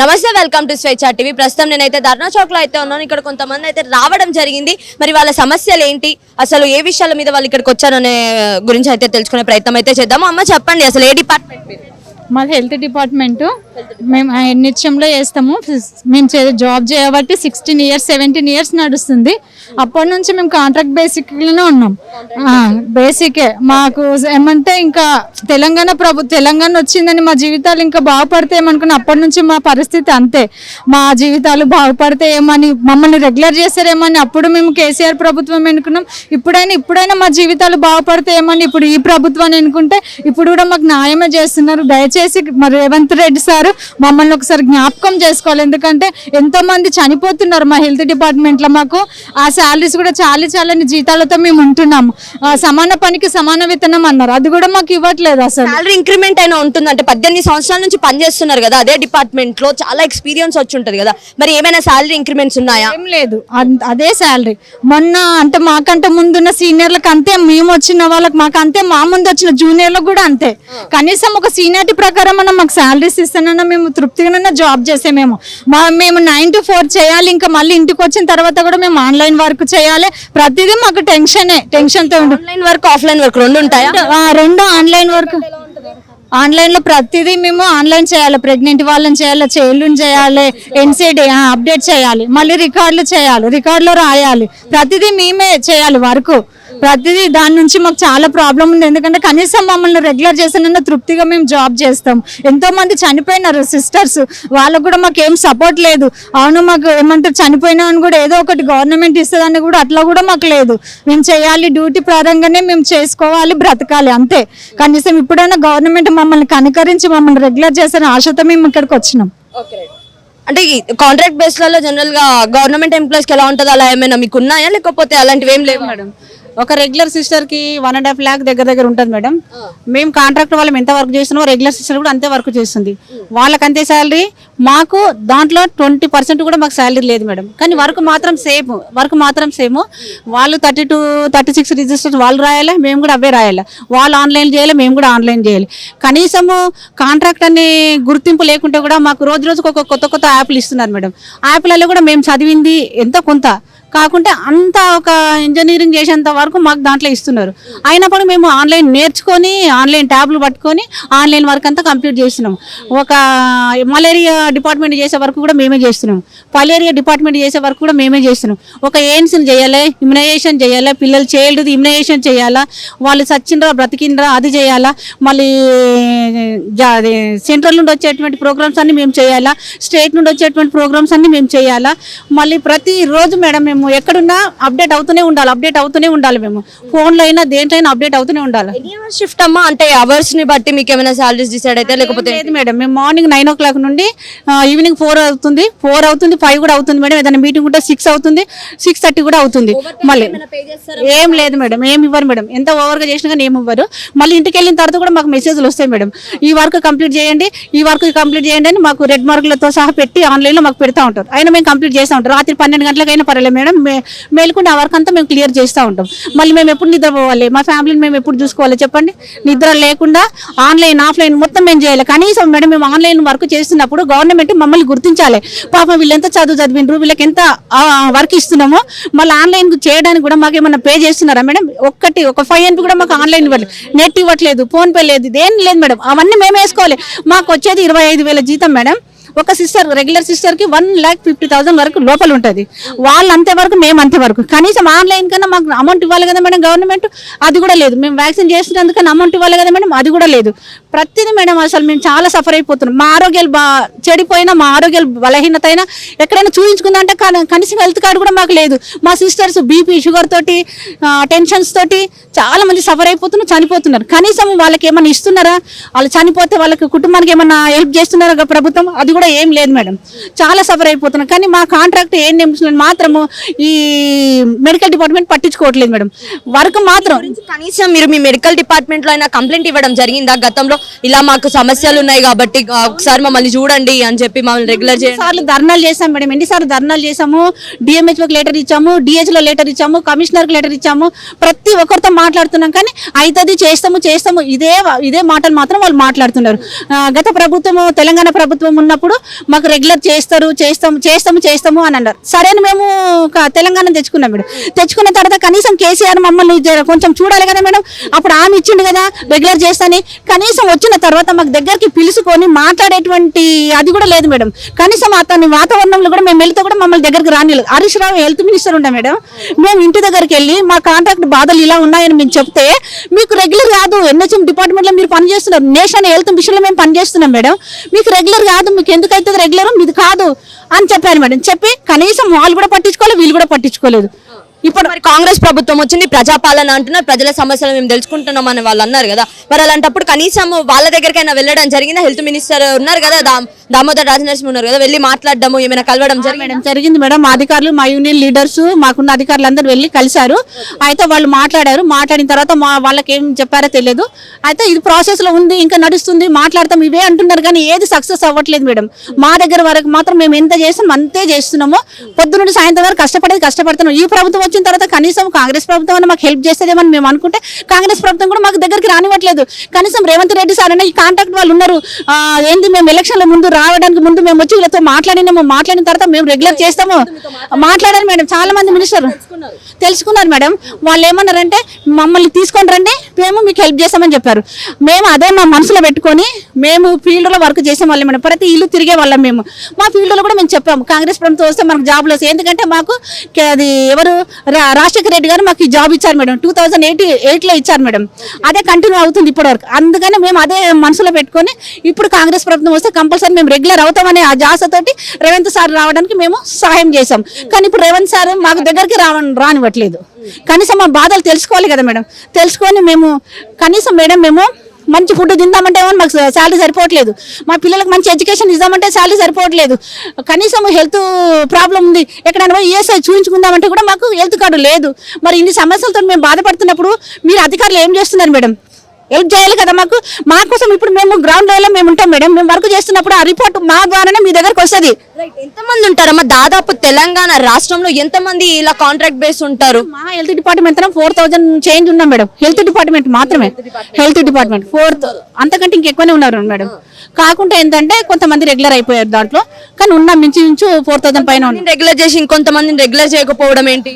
నమస్తే welcome to స్వేచ్ఛ TV. ప్రస్తుతం నేనైతే ధర్నా చౌక్లో అయితే ఉన్నాను. ఇక్కడ కొంతమంది అయితే రావడం జరిగింది. మరి వాళ్ళ సమస్యలు ఏంటి? అసలు ఏ విషయాల మీద వాళ్ళు ఇక్కడికి వచ్చారనే గురించి అయితే తెలుసుకునే ప్రయత్నం అయితే చేద్దాము. అమ్మ చెప్పండి అసలు ఏ డిపార్ట్మెంట్ మా మాది హెల్త్ డిపార్ట్మెంట్. మేము నిత్యంలో చేస్తాము. మేము చే- జాబ్ చేయబట్టి సిక్స్టీన్ ఇయర్స్ సెవెంటీన్ ఇయర్స్ నడుస్తుంది. అప్పటి నుంచి మేము కాంట్రాక్ట్ బేసిక్లోనే ఉన్నాం. బేసికే. మాకు ఏమంటే ఇంకా తెలంగాణ ప్రభు తెలంగాణ వచ్చిందని మా జీవితాలు ఇంకా బాగుపడితే ఏమనుకున్నా అప్పటి నుంచి మా పరిస్థితి అంతే. మా జీవితాలు బాగుపడితే ఏమని మమ్మల్ని రెగ్యులర్ చేస్తారేమని అప్పుడు మేము కేసీఆర్ ప్రభుత్వం ఎన్నుకున్నాం. ఇప్పుడైనా ఇప్పుడైనా మా జీవితాలు బాగుపడితే ఏమని ఇప్పుడు ఈ ప్రభుత్వాన్ని ఎన్నుకుంటే ఇప్పుడు కూడా మాకు న్యాయమే చేస్తున్నారు. దయచేసి మరి రేవంత్ రెడ్డి సార్ మమ్మల్ని ఒకసారి జ్ఞాపకం చేసుకోవాలి. ఎందుకంటే ఎంతో మంది చనిపోతున్నారు మా హెల్త్ డిపార్ట్మెంట్లో మాకు. ఆ శాలరీస్ కూడా చాలా చాలని జీతాలతో మేము ఉంటున్నాము. సమాన పనికి సమాన వేతనం అన్నారు. అది కూడా మాకు ఇవ్వట్లేదు అసలు. శాలరీ ఇంక్రిమెంట్ అయినా ఉంటుంది అంటే పద్దెనిమిది సంవత్సరాల నుంచి పనిచేస్తున్నారు కదా అదే డిపార్ట్మెంట్లో చాలా ఎక్స్పీరియన్స్ వచ్చి ఉంటుంది కదా. మరి ఏమైనా శాలరీ ఇంక్రిమెంట్స్ ఉన్నాయా? ఏం లేదు. అదే శాలరీ మొన్న అంటే మాకంటే ముందున్న సీనియర్లకు అంతే మేము వచ్చిన వాళ్ళకి మాకు అంతే మా ముందు వచ్చిన జూనియర్లకు కూడా అంతే. కనీసం ఒక సీనియారిటీ ప్రకారం అన్న మాకు శాలరీస్ ఇస్తానన్నా మేము తృప్తిగానన్నా జాబ్ చేసే మేము. మా మేము నైన్ టు ఫోర్ చేయాలి ఇంకా మళ్ళీ ఇంటికి వచ్చిన తర్వాత కూడా మేము ఆన్లైన్ వర్క్ చేయాలి. ప్రతిదీ మాకు టెన్షనే టెన్షన్తో ఉండు. ఆన్లైన్ వర్క్ ఆఫ్లైన్ వర్క్ రెండు ఉంటాయా? ఆ, రెండు ఆన్లైన్ వర్క్. ఆన్లైన్లో ప్రతిదీ మేము ఆన్లైన్ చేయాలి. ప్రెగ్నెంట్ వాళ్ళని చేయాలి చైల్డ్ని చేయాలి ఎన్సీడీ అప్డేట్ చేయాలి. మళ్ళీ రికార్డులు చేయాలి రికార్డులో రాయాలి. ప్రతిదీ మేమే చేయాలి వర్క్. ప్రతిదీ దాని నుంచి మాకు చాలా ప్రాబ్లం ఉంది. ఎందుకంటే కనీసం మమ్మల్ని రెగ్యులర్ చేసిన తృప్తిగా మేము జాబ్ చేస్తాం. ఎంతో మంది చనిపోయినారు సిస్టర్స్. వాళ్ళకు కూడా మాకు ఏం సపోర్ట్ లేదు. అవును మాకు ఏమంటారు? చనిపోయినా అని కూడా ఏదో ఒకటి గవర్నమెంట్ ఇస్తుందని కూడా అట్లా కూడా మాకు లేదు. మేము చేయాలి డ్యూటీ ప్రారంగానే మేము చేసుకోవాలి బ్రతకాలి అంతే. కనీసం ఇప్పుడైనా గవర్నమెంట్ మమ్మల్ని కనికరించి మమ్మల్ని రెగ్యులర్ చేసిన ఆశతో మేము ఇక్కడికి వచ్చినాం. అంటే కాంట్రాక్ట్ బేస్లలో జనరల్గా గవర్నమెంట్ ఎంప్లాయీస్కి ఎలా ఉంటుంది? అలా ఏమైనా మీకు ఉన్నాయా? లేకపోతే అలాంటివి ఏం లేవు? మేడం. ఒక రెగ్యులర్ సిస్టర్కి వన్ అండ్ హాఫ్ ల్యాక్ దగ్గర దగ్గర ఉంటుంది మేడం. మేము కాంట్రాక్ట్ వాళ్ళం ఎంత వర్క్ చేస్తున్నామో రెగ్యులర్ సిస్టర్ కూడా అంతే వర్క్ చేస్తుంది. వాళ్ళకి అంతే శాలరీ మాకు దాంట్లో ట్వంటీ పర్సెంట్ కూడా మాకు శాలరీ లేదు మేడం. కానీ వర్క్ మాత్రం సేమ్ వర్క్ మాత్రం సేమ్ వాళ్ళు thirty two thirty six registers వాళ్ళు రాయాలి మేము కూడా అవే రాయాలి. వాళ్ళు ఆన్లైన్ చేయాలి మేము కూడా ఆన్లైన్ చేయాలి. కనీసము కాంట్రాక్ట్ అనే గుర్తింపు లేకుంటే కూడా మాకు రోజు రోజుకు ఒక కొత్త కొత్త యాప్లు ఇస్తున్నారు మేడం. యాప్లలో కూడా మేము చదివింది ఎంతో కొంత? కాకుంటే అంత ఒక ఇంజనీరింగ్ చేసేంత వరకు మాకు దాంట్లో ఇస్తున్నారు. అయినప్పుడు మేము ఆన్లైన్ నేర్చుకొని ఆన్లైన్ ట్యాబ్లు పట్టుకొని ఆన్లైన్ వర్క్ అంతా కంప్లీట్ చేస్తున్నాం ఒక మలేరియా డిపార్ట్మెంట్ చేసే వరకు కూడా మేమే చేస్తున్నాం పలేరియా డిపార్ట్మెంట్ చేసే వరకు కూడా మేమే చేస్తున్నాం ఒక ఎయిమ్స్ని చేయాలి ఇమ్యునైజేషన్ చేయాలి పిల్లలు చైల్డ్ది ఇమ్యునైజేషన్ చేయాలా వాళ్ళు సచ్చిండ్రా బ్రతికిండ్రా అది చేయాలా మళ్ళీ సెంట్రల్ నుండి వచ్చేటువంటి ప్రోగ్రామ్స్ అన్ని మేము చేయాలా స్టేట్ నుండి వచ్చేటువంటి ప్రోగ్రామ్స్ అన్ని మేము చేయాలా మళ్ళీ ప్రతిరోజు మేడం మేము ఎక్కడున్నా అప్డేట్ అవుతూనే ఉండాలి అప్డేట్ అవుతూనే ఉండాలి మేము. ఫోన్లో అయినా దేంట్లో అయినా అప్డేట్ అవుతూనే ఉండాలి. షిఫ్ట్ అమ్మా? అంటే అవర్స్ని బట్టి మీకు ఏమైనా సాలరీస్ డిసైడ్ అయితే లేకపోతే లేదు మేడం. మేము మార్నింగ్ నైన్ ఓ క్లాక్ నుండి ఈవినింగ్ ఫోర్ అవుతుంది. ఫోర్ అవుతుంది ఫైవ్ కూడా అవుతుంది మేడం. ఏదైనా మీటింగ్ ఉంటే సిక్స్ అవుతుంది సిక్స్ థర్టీ కూడా అవుతుంది. మళ్ళీ ఏం లేదు మేడం. ఏం ఇవ్వరు మేడం. ఎంత ఓవర్గా చేసినా కానీ ఏం ఇవ్వరు. మళ్ళీ ఇంటికి వెళ్ళిన తర్వాత కూడా మాకు మెసేజ్లు వస్తాయి మేడం. ఈ వర్క్ కంప్లీట్ చేయండి ఈ వర్క్ కంప్లీట్ చేయండి అని మాకు రెడ్ మార్కులతో సహా పెట్టి ఆన్లైన్లో మాకు పెడతా ఉంటారు. అయినా మేము కంప్లీట్ చేస్తూ ఉంటాం రాత్రి పన్నెండు గంటలకైనా పర్వాలేదు మేడం. మే- మేలుకుంటే వర్క్ అంతా మేము క్లియర్ చేస్తూ ఉంటాం. మళ్ళీ మేము ఎప్పుడు నిద్రపోవాలి? మా ఫ్యామిలీని మేము ఎప్పుడు చూసుకోవాలి? చెప్పండి. నిద్ర లేకుండా ఆన్లైన్ ఆఫ్లైన్ మొత్తం మేము చేయాలి. కనీసం మేడం మేము ఆన్లైన్ వర్క్ చేస్తున్నప్పుడు గవర్నమెంట్ మమ్మల్ని గుర్తించాలి. పాపం వీళ్ళు ఎంత చదువు చదివిండ్రు? వీళ్ళకి ఎంత వర్క్ ఇస్తున్నామో మళ్ళీ ఆన్లైన్ చేయడానికి కూడా మాకు ఏమన్నా పే చేస్తున్నారా మేడం? ఒక్కటి ఒక ఫైవ్ ఎన్పి కూడా మాకు ఆన్లైన్ ఇవ్వలేదు. నెట్ ఇవ్వట్లేదు ఫోన్పే లేదు ఇదేం లేదు మేడం. అవన్నీ మేము వేసుకోవాలి. మాకు వచ్చేది ఇరవై ఐదు వేల జీతం మేడం. ఒక సిస్టర్ రెగ్యులర్ సిస్టర్కి వన్ ల్యాక్ ఫిఫ్టీ థౌసండ్ వరకు లోపల ఉంటుంది. వాళ్ళు అంతే వరకు మేము అంతే వరకు కనీసం ఆన్లైన్ కన్నా మాకు అమౌంట్ ఇవ్వాలి కదా మేడం గవర్నమెంట్ అది కూడా లేదు. మేము వ్యాక్సిన్ చేసినందుకని అమౌంట్ ఇవ్వాలి కదా మేడం? అది కూడా లేదు. ప్రతిదీ మేడం అసలు మేము చాలా సఫర్ అయిపోతున్నాం. మా ఆరోగ్యాలు బా చెడిపోయినా మా ఆరోగ్యాలు బలహీనత అయినా ఎక్కడైనా చూపించుకుందంటే కన- కనీసం హెల్త్ కార్డు కూడా మాకు లేదు. మా సిస్టర్స్ బీపీ షుగర్ తోటి టెన్షన్స్ తోటి చాలా మంది సఫర్ అయిపోతున్నారు చనిపోతున్నారు. కనీసం వాళ్ళకి ఏమైనా ఇస్తున్నారా? వాళ్ళు చనిపోతే వాళ్ళకి కుటుంబానికి ఏమన్నా హెల్ప్ చేస్తున్నారా ప్రభుత్వం? అది కూడా ఏం లేదు మేడం. చాలా సఫర్ అయిపోతున్నారు కానీ మా కాంట్రాక్ట్ ఏం మాత్రము ఈ మెడికల్ డిపార్ట్మెంట్ పట్టించుకోవట్లేదు మేడం. వర్క్ మాత్రం కనీసం మీరు మీ మెడికల్ డిపార్ట్మెంట్లో అయినా కంప్లైంట్ ఇవ్వడం జరిగిందా? గతంలో ఇలా మాకు సమస్యలు ఉన్నాయి కాబట్టి ఒకసారి మమ్మల్ని చూడండి అని చెప్పి మమ్మల్ని రెగ్యులర్ సార్లు ధర్నాలు చేశాం మేడం. ఎన్నిసార్లు ధర్నాలు చేశాము? డిఎంహెచ్ఓకి లెటర్ ఇచ్చాము డిహెచ్లో లెటర్ ఇచ్చాము కమిషనర్కి లెటర్ ఇచ్చాము. ప్రతి ఒక్కరితో మాట్లాడుతున్నాం కానీ అవుతుంది చేస్తాము చేస్తాము. ఇదే ఇదే మాటలు మాత్రం వాళ్ళు మాట్లాడుతున్నారు. గత ప్రభుత్వం తెలంగాణ ప్రభుత్వం ఉన్నప్పుడు మాకు రెగ్యులర్ చేస్తారు చేస్తాము చేస్తాము చేస్తాము అని అన్నారు. సరే అని మేము ఒక తెలంగాణ తెచ్చుకున్నాం మేడం. తెచ్చుకున్న తర్వాత కనీసం కేసీఆర్ మమ్మల్ని కొంచెం చూడాలి కదా మేడం. అప్పుడు ఆమె ఇచ్చిండు కదా రెగ్యులర్ చేస్తాని. కనీసం వచ్చిన తర్వాత మాకు దగ్గరికి పిలుచుకొని మాట్లాడేటువంటి అది కూడా లేదు మేడం. కనీసం అతని వాతావరణంలో కూడా మేము వెళ్తే కూడా మమ్మల్ని దగ్గరికి రానిలేదు హరీష్ రావు హెల్త్ మినిస్టర్ ఉండే మేడం. మేము ఇంటి దగ్గరికి వెళ్ళి మా కాంట్రాక్ట్ బాధలు ఇలా ఉన్నాయని మేము చెప్తే మీకు రెగ్యులర్ కాదు ఎన్హెచ్ఎం డిపార్ట్మెంట్లో మీరు పనిచేస్తున్నారు నేషనల్ హెల్త్ మిషన్లో మేము పని చేస్తున్నాం మేడం. మీకు రెగ్యులర్ కాదు మీకు ఎందుకు అవుతుంది రెగ్యులర్ మీది కాదు అని చెప్పారు మేడం. చెప్పి కనీసం వాళ్ళు కూడా పట్టించుకోలేదు వీళ్ళు కూడా పట్టించుకోలేదు. ఇప్పుడు మరి కాంగ్రెస్ ప్రభుత్వం వచ్చింది ప్రజాపాలన అంటున్నారు ప్రజల సమస్యలు మేము తెలుసుకుంటున్నాం అని వాళ్ళు అన్నారు కదా. మరి అలాంటప్పుడు కనీసం వాళ్ళ దగ్గరికైనా వెళ్ళడం జరిగిందా? హెల్త్ మినిస్టర్ ఉన్నారు కదా దా- దామోదర్ రాజనరసింహ ఉన్నారు కదా వెళ్ళి మాట్లాడడము ఏమైనా కలవడం జరిగింది? మేడం జరిగింది మేడం. మా అధికారులు మా యూనియన్ లీడర్స్ మాకున్న అధికారులు అందరూ వెళ్ళి కలిశారు. అయితే వాళ్ళు మాట్లాడారు. మాట్లాడిన తర్వాత మా వాళ్ళకి ఏం చెప్పారో తెలియదు. అయితే ఇది ప్రాసెస్లో ఉంది ఇంకా నడుస్తుంది మాట్లాడతాం ఇవే అంటున్నారు కానీ ఏది సక్సెస్ అవ్వట్లేదు మేడం. మా దగ్గర వరకు మాత్రం మేము ఎంత చేస్తాం అంతే చేస్తున్నాము. పొద్దు నుండి సాయంత్రం వరకు కష్టపడేది కష్టపడుతున్నాం. ఈ ప్రభుత్వం వచ్చిన తర్వాత కనీసం కాంగ్రెస్ ప్రభుత్వం మాకు హెల్ప్ చేస్తుందేమని మేము అనుకుంటే కాంగ్రెస్ ప్రభుత్వం కూడా మాకు దగ్గరికి రానివ్వట్లేదు. కనీసం రేవంత్ రెడ్డి సార్ అనే ఈ కాంటాక్ట్ వాళ్ళు ఉన్నారు. ఏంది మేము ఎలక్షన్ల ముందు రావడానికి ముందు మేము వచ్చి వీళ్ళతో మాట్లాడినాము. మాట్లాడిన తర్వాత మేము రెగ్యులర్ చేస్తాము. మాట్లాడారు మేడం. చాలా మంది మినిస్టర్ తెలుసుకున్నారు. మేడం. వాళ్ళు ఏమన్నారంటే మమ్మల్ని తీసుకొని రండి మేము మీకు హెల్ప్ చేస్తామని చెప్పారు. మేము అదే మా మనసులో పెట్టుకొని మేము ఫీల్డ్లో వర్క్ చేసే వాళ్ళం మేడం. ప్రతి ఇల్లు తిరిగే వాళ్ళం మేము. మా ఫీల్డ్లో కూడా మేము చెప్పాము. కాంగ్రెస్ ప్రభుత్వం వస్తే మనకు జాబ్లు వస్తాయి ఎందుకంటే మాకు అది ఎవరు రా- రాజశేఖర రెడ్డి గారు మాకు ఈ జాబ్ ఇచ్చారు మేడం. టూ థౌజండ్ ఎయిటీ ఎయిట్లో ఇచ్చారు మేడం. అదే కంటిన్యూ అవుతుంది ఇప్పటివరకు అందుకని మేము అదే మనసులో పెట్టుకొని ఇప్పుడు కాంగ్రెస్ ప్రభుత్వం వస్తే కంపల్సరీ మేము రెగ్యులర్ అవుతామనే ఆ జాసతోటి రేవంత్ సార్ రావడానికి మేము సహాయం చేశాం. కానీ ఇప్పుడు రేవంత్ సార్ మాకు దగ్గరికి రావండి రానివ్వట్లేదు. కనీసం మా బాధలు తెలుసుకోవాలి కదా మేడం. తెలుసుకొని మేము కనీసం మేడం మేము మంచి ఫుడ్ తిందామంటే ఏమో మాకు శాలరీ సరిపోవట్లేదు. మా పిల్లలకు మంచి ఎడ్యుకేషన్ ఇద్దామంటే శాలరీ సరిపోవట్లేదు. కనీసం హెల్త్ ప్రాబ్లం ఉంది ఎక్కడైనా పోయి ఈఎస్ఐ చూపించుకుందామంటే కూడా మాకు హెల్త్ కార్డు లేదు. మరి ఇన్ని సమస్యలతో మేము బాధపడుతున్నప్పుడు మీరు అధికారులు ఏం చేస్తున్నారు మేడం? హెల్ప్ చేయాలి కదా మాకు? మా కోసం ఇప్పుడు మేము గ్రౌండ్ లెవెల్లో మేము ఉంటాం మేడం. మేము వర్క్ చేస్తున్నప్పుడు ఆ రిపోర్ట్ మా ద్వారానే మీ దగ్గరకు వస్తుంది. ఎంతమంది ఉంటారమ్మా? దాదాపు తెలంగాణ రాష్ట్రంలో ఎంతమంది ఇలా కాంట్రాక్ట్ బేస్ ఉంటారు? మా health department four thousand change ఉన్నాం మేడం. హెల్త్ డిపార్ట్మెంట్ మాత్రమే. హెల్త్ డిపార్ట్మెంట్ ఫోర్ అంతకంటే ఇంకెక్కువనే ఉన్నారు మేడం. కాకుండా ఏంటంటే కొంతమంది రెగ్యులర్ అయిపోయారు దాంట్లో. కానీ ఉన్నాం మించి మించు ఫోర్ థౌజండ్ పైన రెగ్యులర్ చేసి ఇంకొంతమందిని రెగ్యులర్ చేయకపోవడం ఏంటి?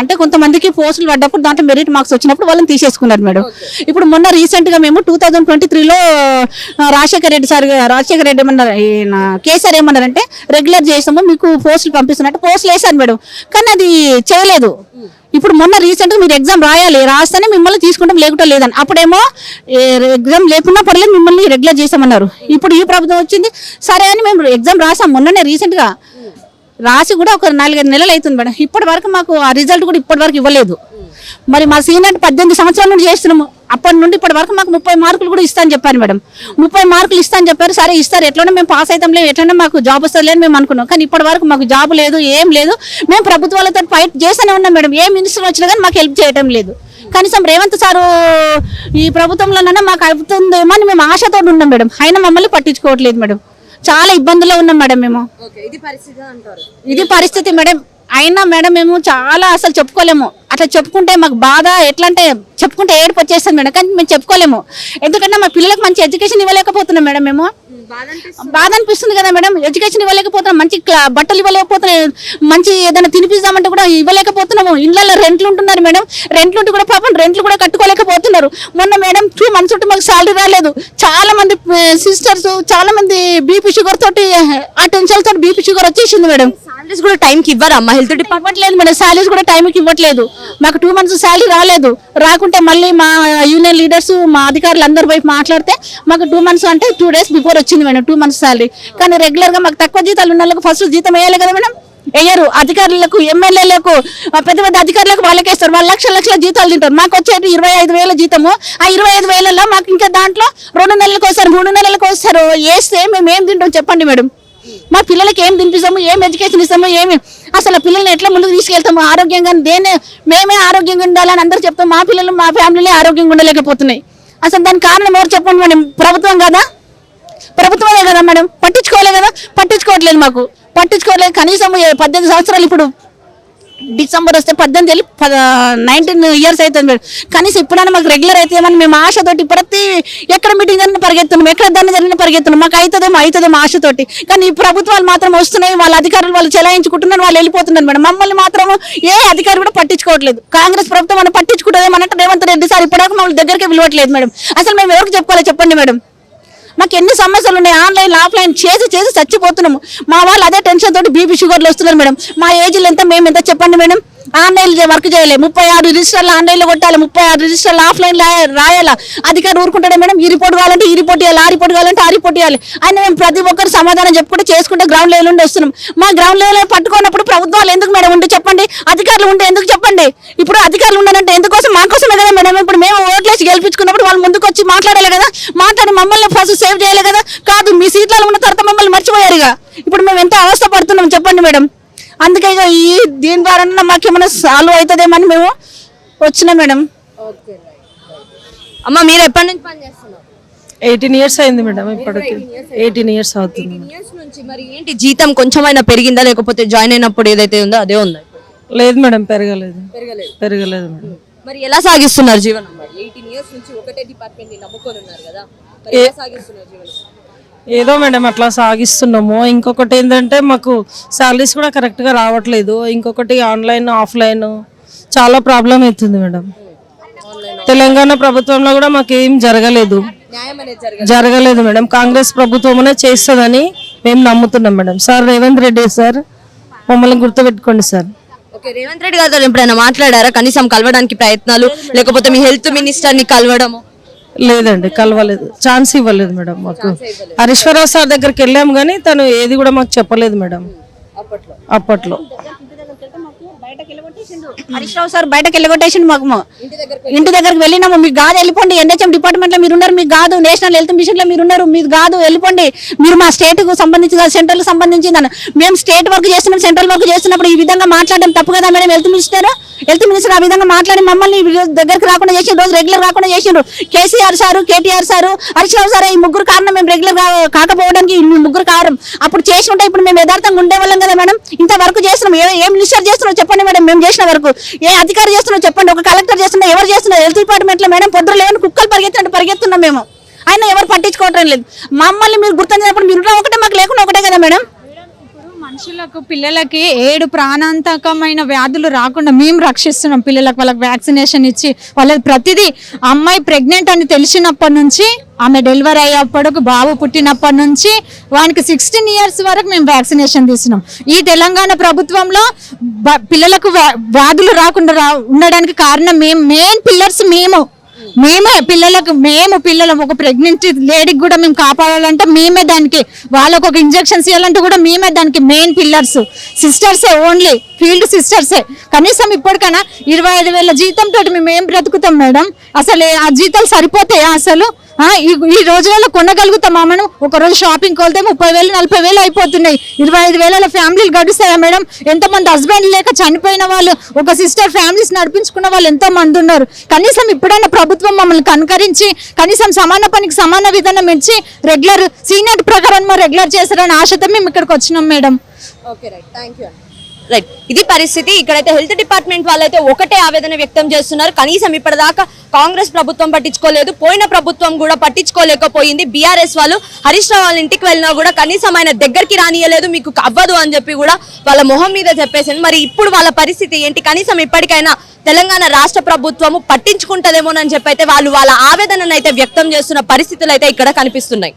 అంటే కొంతమందికి పోస్టులు పడ్డప్పుడు దాంట్లో మెరిట్ మార్క్స్ వచ్చినప్పుడు వాళ్ళని తీసేసుకున్నారు మేడం. ఇప్పుడు మొన్న రీసెంట్గా మేము టూ థౌజండ్ ట్వంటీ త్రీలో రాజశేఖర రెడ్డి సార్ రాజశేఖర రెడ్డి ఏమన్నారు కేసీఆర్ ఏమన్నారంటే రెగ్యులర్ చేసాము మీకు పోస్టులు పంపిస్తున్నట్టు పోస్టులు వేశారు మేడం. కానీ అది చేయలేదు. ఇప్పుడు మొన్న రీసెంట్గా మీరు ఎగ్జామ్ రాయాలి రాస్తేనే మిమ్మల్ని తీసుకుంటాం లేకుంటే లేదని. అప్పుడేమో ఎగ్జామ్ లేకున్నా పర్లేదు మిమ్మల్ని రెగ్యులర్ చేసామన్నారు ఇప్పుడు ఈ ప్రభుత్వం వచ్చింది సరే అని మేము ఎగ్జామ్ రాసాం. మొన్ననే రీసెంట్గా. రాసి కూడా ఒక నాలుగైదు నెలలు అవుతుంది మేడం. ఇప్పటి వరకు మాకు ఆ రిజల్ట్ కూడా ఇప్పటి వరకు ఇవ్వలేదు. మరి మా సీనియర్ పద్దెనిమిది సంవత్సరాల నుండి చేస్తున్నాము. అప్పటి నుండి ఇప్పటి వరకు మాకు ముప్పై మార్కులు కూడా ఇస్తా అని చెప్పారు మేడం. ముప్పై మార్కులు ఇస్తా అని చెప్పారు. సరే ఇస్తారు. ఎట్లనే మేము పాస్ అవుతాం లేదు ఎట్లనే మాకు జాబ్ వస్తుంది అని మేము అనుకున్నాం. కానీ ఇప్పటి వరకు మాకు జాబ్ లేదు ఏం లేదు. మేము ప్రభుత్వాలతో ఫైట్ చేస్తూనే ఉన్నాం మేడం. ఏ మినిస్టర్ వచ్చినా కానీ మాకు హెల్ప్ చేయడం లేదు. కనీసం రేవంత్ సారు ఈ ప్రభుత్వంలోనైనా మాకు అవుతుందేమో అని మేము ఆశతో ఉన్నాం మేడం. అయినా మమ్మల్ని పట్టించుకోవట్లేదు మేడం. చాలా ఇబ్బందుల్లో ఉన్నాం మేడం మేము. ఇది పరిస్థితి అంటారు. ఇది పరిస్థితి మేడం. అయినా మేడం మేము చాలా అసలు చెప్పుకోలేము. అట్లా చెప్పుకుంటే మాకు బాధ ఎట్లా అంటే చెప్పుకుంటే ఏడుపు వచ్చేస్తుంది మేడం. కానీ మేము చెప్పుకోలేము. ఎందుకంటే మా పిల్లలకు మంచి ఎడ్యుకేషన్ ఇవ్వలేకపోతున్నాం మేడం మేము. బాధ అనిపిస్తుంది కదా మేడం. ఎడ్యుకేషన్ ఇవ్వలేకపోతున్నాం మంచి బట్టలు ఇవ్వలేకపోతున్నాం మంచి ఏదైనా తినిపిద్దామంటే కూడా ఇవ్వలేకపోతున్నాము. ఇళ్ళల్లో రెంట్లు ఉంటున్నారు మేడం. రెంట్లు ఉంటే కూడా పాపం రెంట్లు కూడా కట్టుకోలేకపోతున్నారు. మొన్న మేడం టూ మంత్స్ ఉంటే మాకు సాలరీ రాలేదు. చాలా మంది సిస్టర్స్ చాలా మంది బీపీ షుగర్ తోటి ఆ టెన్షన్ తోటి బీపీ షుగర్ వచ్చేసింది మేడం. శాలరీస్ కూడా టైంకి ఇవ్వరా? అమ్మ హెల్త్ డిపార్ట్మెంట్ లేదు మేడం శాలరీస్ కూడా టైంకి ఇవ్వట్లేదు. మాకు టూ మంత్స్ శాలరీ రాలేదు. రాకుంటే మళ్ళీ మా యూనియన్ లీడర్స్ మా అధికారులు అందరు వైపు మాట్లాడితే మాకు టూ మంత్స్ అంటే టూ డేస్ బిఫోర్ వచ్చింది మేడం టూ మంత్స్ శాలరీ కానీ రెగ్యులర్గా మాకు తక్కువ జీతాలు ఉన్న వాళ్ళకి ఫస్ట్ జీతం వేయాలి కదా మేడం? వేయరు. అధికారులకు ఎమ్మెల్యేలకు పెద్ద పెద్ద అధికారులకు వాళ్ళకి వేస్తారు వాళ్ళు లక్షల లక్షల జీతాలు తింటారు. మాకు వచ్చేది ఇరవై ఐదు వేల జీతము. ఆ ఇరవై ఐదు వేలలో మాకు ఇంకా దాంట్లో రెండు నెలలకు వస్తారు మూడు నెలలకు వస్తారు. వేస్తే మేము ఏం తింటాం చెప్పండి మేడం? మా పిల్లలకి ఏం తినిపిస్తాము ఏం ఎడ్యుకేషన్ ఇస్తాము ఏమి? అసలు పిల్లల్ని ఎట్లా ముందుకు తీసుకెళ్తాము? ఆరోగ్యంగా దేనే మేమే ఆరోగ్యంగా ఉండాలని అందరూ చెప్తాం. మా పిల్లలు మా ఫ్యామిలీలే ఆరోగ్యంగా ఉండలేకపోతున్నాయి. అసలు దానికి కారణం ఎవరు చెప్పండి మేడం? ప్రభుత్వం కదా? ప్రభుత్వమే కదా మేడం? పట్టించుకోలే కదా? పట్టించుకోవట్లేదు మాకు. పట్టించుకోవట్లేదు. కనీసం పద్దెనిమిది సంవత్సరాలు ఇప్పుడు డిసెంబర్ వస్తే పద్దెనిమిది వెళ్ళి నైన్టీన్ ఇయర్స్ అవుతుంది మేడం. కనీసం ఇప్పుడైనా మాకు రెగ్యులర్ అయితే ఏమని మేము ఆశతోటి ప్రతి ఎక్కడ మీటింగ్ జరిగిన పరిగెత్తున్నాం ఎక్కడ దాన్ని జరిగిన పరిగెత్తున్నాం. మాకు అవుతుందేమో అవుతుందేమో ఆశతోటి. కానీ ఈ ప్రభుత్వాలు మాత్రం వస్తున్నాయి వాళ్ళ అధికారులు వాళ్ళు చెలాయించుకుంటున్నారు వాళ్ళు వెళ్ళిపోతున్నారు మేడం. మమ్మల్ని మాత్రం ఏ అధికారి కూడా పట్టించుకోవట్లేదు. కాంగ్రెస్ ప్రభుత్వం మనం పట్టించుకుంటుందేమో అంటే రేవంత్ రెడ్డి సార్ ఇప్పటివరకు మమ్మల్ని దగ్గరికి పిలవట్లేదు మేడం. అసలు మేము ఎవరికి చెప్పుకోవాలి చెప్పండి మేడం. మాకు ఎన్ని సమస్యలు ఉన్నాయి? ఆన్లైన్ ఆఫ్లైన్ చేసి చేసి చచ్చిపోతున్నాము. మా వాళ్ళు అదే టెన్షన్ తోటి బీపీ షుగర్లు వస్తున్నారు మేడం. మా ఏజ్లు ఎంత మేము ఎంత చెప్పండి మేడం? ఆన్లైన్ వర్క్ చేయాలి. ముప్పై ఆరు రిజిస్టర్లు ఆన్లైన్లో కొట్టాలి. ముప్పై ఆరు రిజిస్టర్లు ఆఫ్లైన్ రాయాలా? అధికారులు ఊరుకుంటాడు మేడం ఈ రిపోర్ట్ కావాలంటే ఈ రిపోర్ట్ ఇవ్వాలి ఆ రిపోర్ట్ కావాలంటే ఆ రిపోర్ట్ ఇవ్వాలి. అని మేము ప్రతి ఒక్కరు సమాధానం చెప్పుకుంటే చేసుకుంటే గ్రౌండ్ లెవెల్ నుండి వస్తున్నాం. మా గ్రౌండ్ లెవెల్ పట్టుకున్నప్పుడు ప్రభుత్వాలు ఎందుకు మేడం ఉంటే చెప్పండి? అధికారులు ఉంటే ఎందుకు చెప్పండి? ఇప్పుడు అధికారులు ఉండాలంటే ఎందుకోసం? మా కోసమే కదా మేడం. ఇప్పుడు మేము ఓట్లేసి గెలిపించుకున్నప్పుడు వాళ్ళు ముందుకు వచ్చి మాట్లాడాలి కదా. మాట్లాడి మమ్మల్ని ఫస్ట్ సేవ్ చేయాలి కదా. కాదు మీ సీట్లలో ఉన్న తర్వాత మమ్మల్ని మర్చిపోయారు ఇక ఇప్పుడు మేము ఎంత అవస్థ పడుతున్నాం చెప్పండి మేడం. అందుకే ఇక ఈ దీని ద్వారా మాకు ఏమైనా సాల్వ్ అవుతుందేమని మేము వచ్చినాం మేడం. అమ్మ మీరు ఎప్పటి నుంచి పని చేస్తున్నారు? ఎయిటీన్ ఇయర్స్ అయింది మేడం ఇప్పటికి. ఎయిటీన్ ఇయర్స్ అవుతుంది ఇయర్స్ నుంచి మరి ఏంటి జీతం కొంచెమైనా పెరిగిందా? లేకపోతే జాయిన్ అయినప్పుడు ఏదైతే ఉందో అదే ఉందా? లేదు మేడం పెరగలేదు. పెరగలేదు. మేడం. మరి ఎలా సాగిస్తున్నారు జీవనం? మరి ఎయిటీన్ ఇయర్స్ నుంచి ఒకటే డిపార్ట్మెంట్ని నమ్ముకొని ఉన్నారు కదా. మరి ఎలా సాగిస్తున్నారు జీవనం? ఏదో మేడం అట్లా సాగిస్తున్నాము. ఇంకొకటి ఏంటంటే మాకు శాలరీస్ కూడా కరెక్ట్గా రావట్లేదు. ఇంకొకటి ఆన్లైన్ ఆఫ్లైన్ చాలా ప్రాబ్లం అవుతుంది మేడం. తెలంగాణ ప్రభుత్వంలో కూడా మాకు ఏం జరగలేదు. జరగలేదు మేడం. కాంగ్రెస్ ప్రభుత్వమే చేస్తుందని మేము నమ్ముతున్నాం madam. Sir Revanth Reddy sir మమ్మల్ని గుర్తుపెట్టుకోండి సార్. ఓకే రేవంత్ రెడ్డి గారితో ఎప్పుడైనా మాట్లాడారా? కనీసం కలవడానికి ప్రయత్నాలు లేకపోతే మీ హెల్త్ మినిస్టర్ని కలవడము? లేదండి కలవలేదు. ఛాన్స్ ఇవ్వలేదు మేడం మాకు. హరీశ్వరరావు సార్ దగ్గరికి వెళ్ళాము కానీ తను ఏది కూడా మాకు చెప్పలేదు మేడం. అప్పట్లో. అప్పట్లో. హరీష్ రావు సార్ బయటకు వెళ్ళగొట్టేసిండు మాకు ఇంటి దగ్గరకు వెళ్ళినాము. మీకు కాదు వెళ్ళిపోండి. ఎన్హెచ్ఎం డిపార్ట్మెంట్లో మీరు ఉన్నారు మీకు కాదు నేషనల్ హెల్త్ మిషన్లో మీరు ఉన్నారు మీకు కాదు వెళ్ళిపోండి. మీరు మా స్టేట్కు సంబంధించి సెంట్రల్కు సంబంధించిందని మేము స్టేట్ వర్క్ చేస్తున్నాం సెంట్రల్ వర్క్ చేస్తున్నప్పుడు ఈ విధంగా మాట్లాడడం తప్పు కదా madam? Health minister? Health minister ఆ విధంగా మాట్లాడి మమ్మల్ని దగ్గరికి రాకుండా చేసి రోజు రెగ్యులర్ రాకుండా చేసిండ్రు. KCR sir KTR sir Harish Rao sir ఈ ముగ్గురు కారణం మేము రెగ్యులర్ కాకపోవడానికి ముగ్గురు కారణం. అప్పుడు చేసి ఉంటే ఇప్పుడు మేము యథార్థంగా ఉండేవాళ్ళం కదా మేడం? ఇంత వర్క్ చేస్తున్నాం. ఏ ఏ మినిస్టర్ చేస్తున్నాం చెప్పండి. మేడం మేము చేసిన వరకు. ఏ అధికారి చేస్తున్నా చెప్పండి ఒక కలెక్టర్ చేస్తున్నా ఎవరు చేస్తున్నా హెల్త్ డిపార్ట్మెంట్లో మేడం పొద్దురు లేవని కుక్కలు పరిగెత్తినట్టు పరిగెత్తున్నాం మేము. అయినా ఎవరు పట్టించుకోవటం లేదు. మమ్మల్ని మీరు గుర్తించినప్పుడు మీరు ఒకటే మాకు లేకుండా ఒకటే కదా మేడం. మనుషులకు పిల్లలకి ఏడు ప్రాణాంతకమైన వ్యాధులు రాకుండా మేము రక్షిస్తున్నాం. పిల్లలకు వాళ్ళకి వ్యాక్సినేషన్ ఇచ్చి వాళ్ళకి ప్రతిదీ అమ్మాయి ప్రెగ్నెంట్ అని తెలిసినప్పటి నుంచి ఆమె డెలివరీ అయ్యేప్పటికి బాబు పుట్టినప్పటి నుంచి వానికి సిక్స్టీన్ ఇయర్స్ వరకు మేము వ్యాక్సినేషన్ తీస్తున్నాం ఈ తెలంగాణ ప్రభుత్వంలో బ- పిల్లలకు వ్యా- వ్యాధులు రాకుండా రా ఉండడానికి కారణం మేము మెయిన్ పిల్లర్స్ మేము. మేమే పిల్లలకు మేము పిల్లలు ఒక ప్రెగ్నెంట్ లేడీకి కూడా మేము కాపాడాలంటే మేమే దానికి వాళ్ళకు ఒక ఇంజెక్షన్స్ ఇవ్వాలంటే కూడా మేమే దానికి మెయిన్ పిల్లర్స్ సిస్టర్సే ఓన్లీ ఫీల్డ్ సిస్టర్సే. కనీసం ఇప్పటికైనా ఇరవై ఐదు వేల జీతంతో మేము ఏం బ్రతుకుతాం మేడం? అసలు ఆ జీతాలు సరిపోతాయా అసలు? ఈ ఈ రోజులలో కొనగలుగుతామా మనం? ఒక రోజు షాపింగ్ వెళ్తే ముప్పై వేలు నలభై వేలు అయిపోతున్నాయి. ఇరవై ఐదు వేల ఫ్యామిలీలు గడుస్తాయా మేడం? ఎంతమంది హస్బెండ్ లేక చనిపోయిన వాళ్ళు ఒక సిస్టర్ ఫ్యామిలీస్ నడిపించుకున్న వాళ్ళు ఎంతో మంది ఉన్నారు? కనీసం ఇప్పుడైనా ప్రభుత్వం మమ్మల్ని కనుకరించి కనీసం సమాన పనికి సమాన విధానం ఇచ్చి రెగ్యులర్ సీనియర్ ప్రకారం రెగ్యులర్ చేస్తారని ఆశతో మేము ఇక్కడికి వచ్చినాం madam. Okay right thank you right ఇది పరిస్థితి. ఇక్కడైతే హెల్త్ డిపార్ట్మెంట్ వాళ్ళైతే ఒకటే ఆవేదన వ్యక్తం చేస్తున్నారు. కనీసం ఇప్పటిదాకా కాంగ్రెస్ ప్రభుత్వం పట్టించుకోలేదు. పోయిన ప్రభుత్వం కూడా పట్టించుకోలేకపోయింది. బీఆర్ఎస్ వాళ్ళు హరీష్ రావు వాళ్ళ ఇంటికి వెళ్ళినా కూడా కనీసం ఆయన దగ్గరికి రానియలేదు. మీకు అవ్వదు అని చెప్పి కూడా వాళ్ళ మొహం మీద చెప్పేసింది. మరి ఇప్పుడు వాళ్ళ పరిస్థితి ఏంటి? కనీసం ఇప్పటికైనా తెలంగాణ రాష్ట్ర ప్రభుత్వము పట్టించుకుంటదేమోనని చెప్పి అయితే వాళ్ళు వాళ్ళ ఆవేదనను అయితే వ్యక్తం చేస్తున్న పరిస్థితులు అయితే ఇక్కడ కనిపిస్తున్నాయి.